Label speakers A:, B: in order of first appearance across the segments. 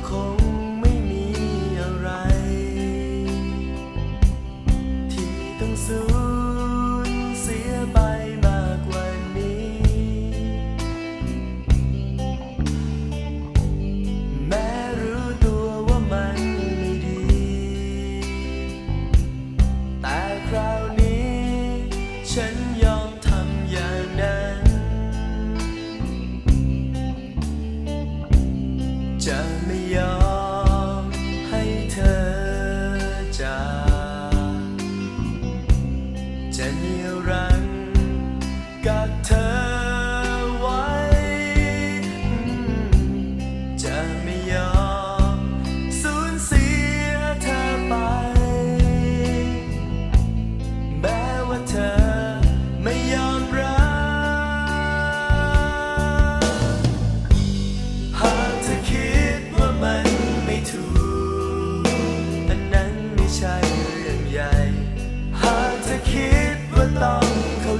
A: 空。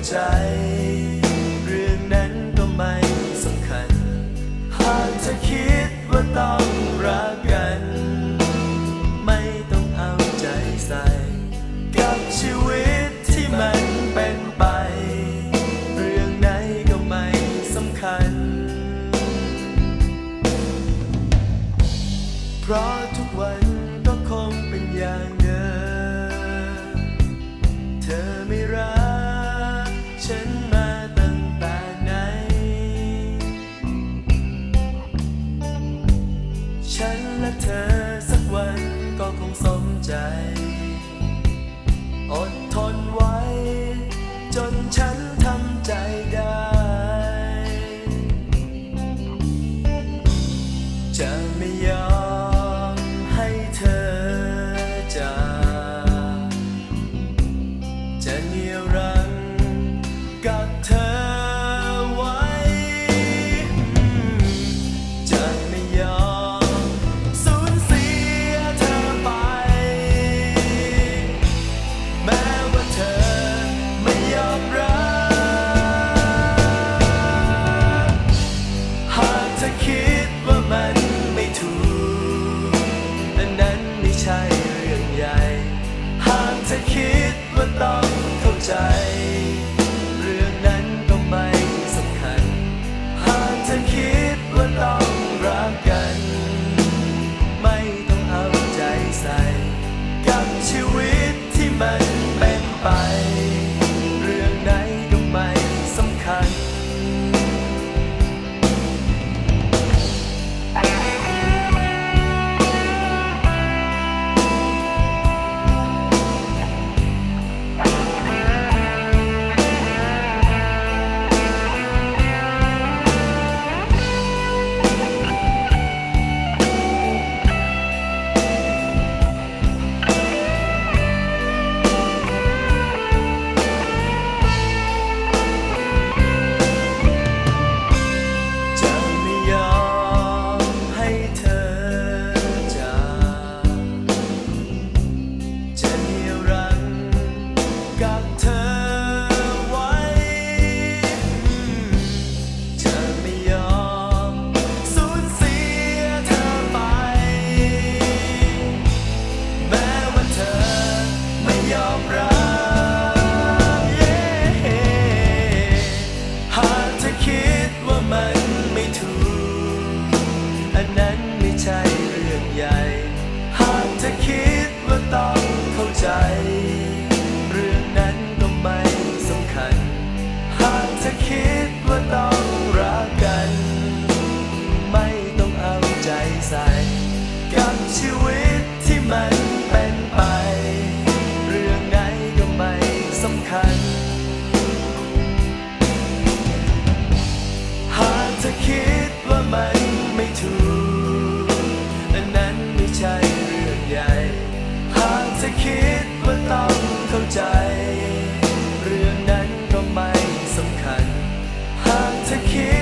A: ใจ เรื่องนั้นก็ไม่สำคัญ หากจะคิดว่าต้องรักกัน ไม่ต้องเอาใจใส่ กับชีวิตที่มันเป็นไป เรื่องไหนก็ไม่สำคัญ เพราะทุกวัน ใจ อดทนไว้ จนฉันทำใจได้ จะมี ชีวิตที่มันเป็นไป เรื่องไหนก็ไม่สำคัญ หากเธคิดว่ามันไม่ถูกอันนั้นไม่ใช่เรื่องใหญ่ หากเธคิดว่าต้องเข้าใจ เรื่องนั้นก็ไม่สำคัญ หากเธคิด